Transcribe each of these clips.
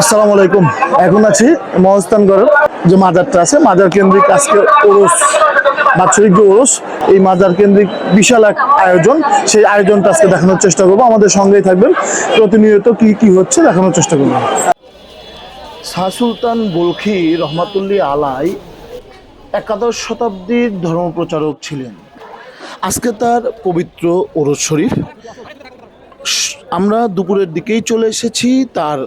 আসসালামু আলাইকুম। এখন আছি মহস্তানগড়ের যে মাজারটা আছে, মাজার কেন্দ্রিক আজকে ওরস, বাৎসরিক ওরস, এই মাজার কেন্দ্রিক বিশাল এক আয়োজন। সেই আয়োজনটা আজকে দেখানোর চেষ্টা করব। আমাদের সঙ্গেই থাকবেন। প্রতিনিয়ত কি কি হচ্ছে দেখানোর চেষ্টা করব। শাহ সুলতান বলখি রহমাতুল্লি আলাই একাদশ শতাব্দীর ধর্মপ্রচারক ছিলেন। আজকে তার পবিত্র ওরস শরীফ। আমরা দুপুরের দিকেই চলে এসেছি। তার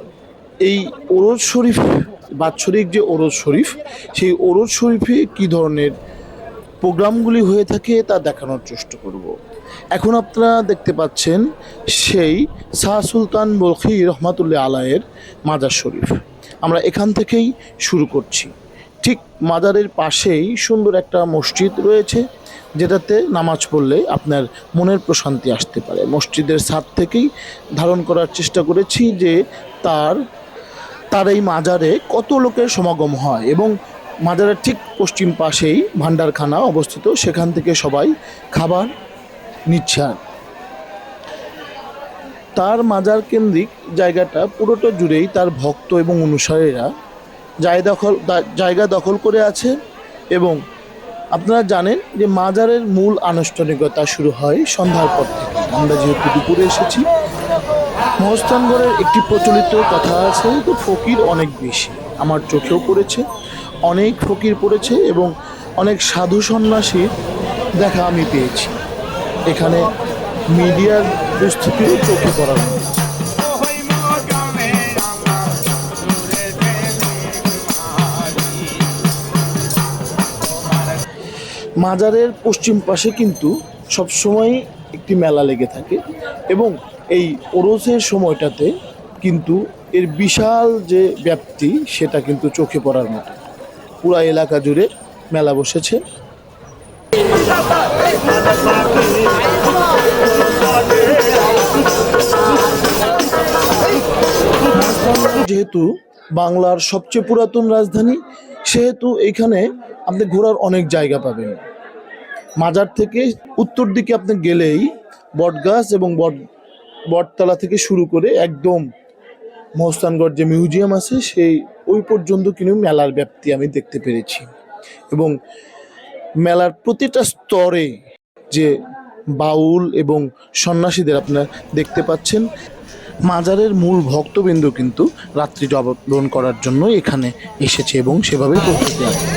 এই ওরজ শরীফ, বাৎসরিক যে ওরজ শরীফ, সেই ওরজ শরীফে কি ধরনের প্রোগ্রামগুলি হয়ে থাকে তা দেখানোর চেষ্টা করব। এখন আপনারা দেখতে পাচ্ছেন সেই শাহ সুলতান বলখি রহমাতুল্লাহ আলায়ের মাজার শরীফ। আমরা এখান থেকেই শুরু করছি। ঠিক মাজারের পাশেই সুন্দর একটা মসজিদ রয়েছে, যেটাতে নামাজ পড়লে আপনার মনের প্রশান্তি আসতে পারে। মসজিদের ছাদ থেকেই ধারণ করার চেষ্টা করেছি যে তার তার এই মাজারে কত লোকের সমাগম হয় এবং মাজারের ঠিক পশ্চিম পাশেই ভান্ডারখানা অবস্থিত, সেখান থেকে সবাই খাবার নিচ্ছে আর তার মাজার কেন্দ্রিক জায়গাটা পুরোটা জুড়েই তার ভক্ত এবং অনুসারীরা জায়গা দখল জায়গা দখল করে আছে এবং আপনারা জানেন যে মাজারের মূল আনুষ্ঠানিকতা শুরু হয় সন্ধ্যার পর থেকে। আমরা যেহেতু দুপুরে এসেছি মহস্তানগড়ের একটি প্রচলিত কথা আছে তো ফকির অনেক বেশি আমার চোখেও পড়েছে, অনেক ফকির পড়েছে এবং অনেক সাধু সন্ন্যাসীর দেখা আমি পেয়েছি এখানে মিডিয়ার উপস্থিতিও চোখে পড়ার। মাজারের পশ্চিম পাশে কিন্তু সবসময় একটি মেলা লেগে থাকে এবং এই ওরসের সময়টাতে কিন্তু এর বিশাল যে ব্যাপ্তি, সেটা কিন্তু চোখে পড়ার মতো। পুরা এলাকা জুড়ে মেলা বসেছে। যেহেতু বাংলার সবচেয়ে পুরাতন রাজধানী, সেহেতু এখানে আপনি ঘোরার অনেক জায়গা পাবেন। মাজার থেকে উত্তর দিকে আপনি গেলেই বটগাছ এবং বট বটতলা থেকে শুরু করে একদম মহস্তানগড় যে মিউজিয়াম আছে, সেই ওই পর্যন্ত কিন্তু মেলার ব্যাপ্তি আমি দেখতে পেরেছি। এবং মেলার প্রতিটা স্তরে যে বাউল এবং সন্ন্যাসীদের আপনারা দেখতে পাচ্ছেন, মাজারের মূল ভক্তবৃন্দ কিন্তু রাত্রি যাপন করার জন্য এখানে এসেছে এবং সেভাবে প্রস্তুতি আছে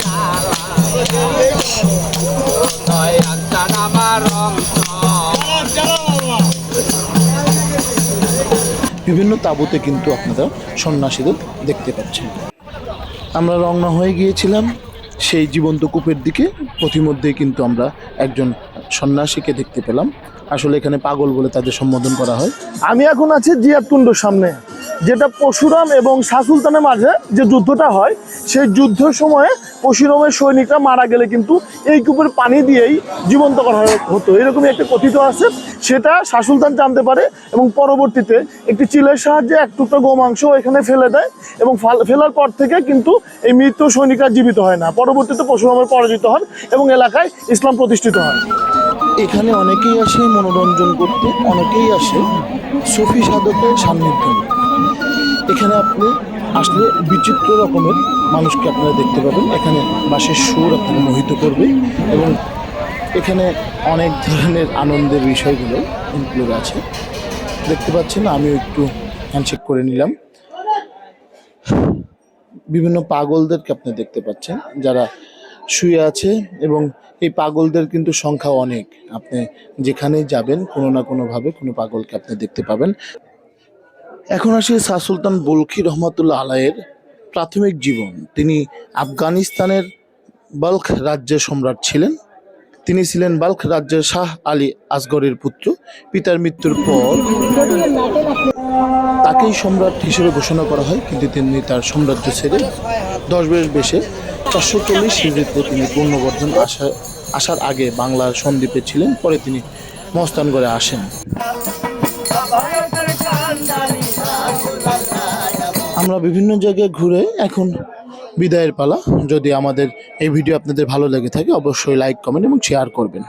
বিভিন্ন তাঁবুতে কিন্তু আপনারা সন্ন্যাসীদের দেখতে পাচ্ছেন। আমরা রওনা হয়ে গিয়েছিলাম সেই জীবন্ত কূপের দিকে। পথিমধ্যেই কিন্তু আমরা একজন সন্ন্যাসীকে দেখতে পেলাম। আসলে এখানে পাগল বলে তাদের সম্বোধন করা হয়। আমি এখন আছি জিয়াতুন্ডর সামনে। যেটা পশুরাম এবং শাহ সুলতানের মাঝে যে যুদ্ধটা হয়, সেই যুদ্ধের সময়ে পরশুরামের সৈনিকরা মারা গেলে কিন্তু এই কূপের পানি দিয়েই জীবন্ত করা হতো। এরকমই একটা কথিত আছে, সেটা শাহ সুলতান জানতে পারে এবং পরবর্তীতে একটি চিলের সাহায্যে এক টুকরো গোমাংস এখানে ফেলে দেয় এবং ফেলার পর থেকে কিন্তু এই মৃত সৈনিকরা জীবিত হয় না। পরবর্তীতে পরশুরামের পরাজিত হন এবং এলাকায় ইসলাম প্রতিষ্ঠিত হয়। এখানে অনেকেই আসে মনোরঞ্জন করতে, অনেকেই আসে সুফি সাধকের সান্নিধ্য। নিতে। এখানে আপনি আসলে বিচিত্র রকমের মানুষকে আপনারা দেখতে পাবেন। এখানে বাঁশের সুর আপনাকে মোহিত করবে এবং এখানে অনেক ধরনের আনন্দের বিষয়গুলো ইনক্লুড আছে। দেখতে পাচ্ছেন, আমিও একটু হ্যান্ডশেক করে নিলাম। বিভিন্ন পাগলদেরকে আপনি দেখতে পাচ্ছেন, যারা শুয়ে আছে এবং এই পাগলদের কিন্তু সংখ্যা অনেক। আপনি যেখানেই যাবেন, কোনো না কোনোভাবে কোনো পাগলকে আপনি দেখতে পাবেন। এখন আসি শাহ সুলতান বলখি রহমতুল্লাহ আলায়ের প্রাথমিক জীবন। তিনি আফগানিস্তানের বাল্খ রাজ্যের সম্রাট ছিলেন। তিনি ছিলেন বাল্খ রাজ্যের শাহ আলী আসগরের পুত্র। পিতার মৃত্যুর পর তাকেই সম্রাট হিসেবে ঘোষণা করা হয়, কিন্তু তিনি তার সাম্রাজ্য ছেড়ে দশ বেশ বেশে চারশো চল্লিশ হিজড়িতে তিনি পূর্ণবর্ধন আসা আসার আগে বাংলার সন্দ্বীপে ছিলেন। পরে তিনি মহস্তানগড়ে আসেন। আমরা বিভিন্ন জায়গায় ঘুরে এখন বিদায়ের পালা। যদি আমাদের এই ভিডিও আপনাদের ভালো লেগে থাকে, অবশ্যই লাইক কমেন্ট এবং শেয়ার করবেন।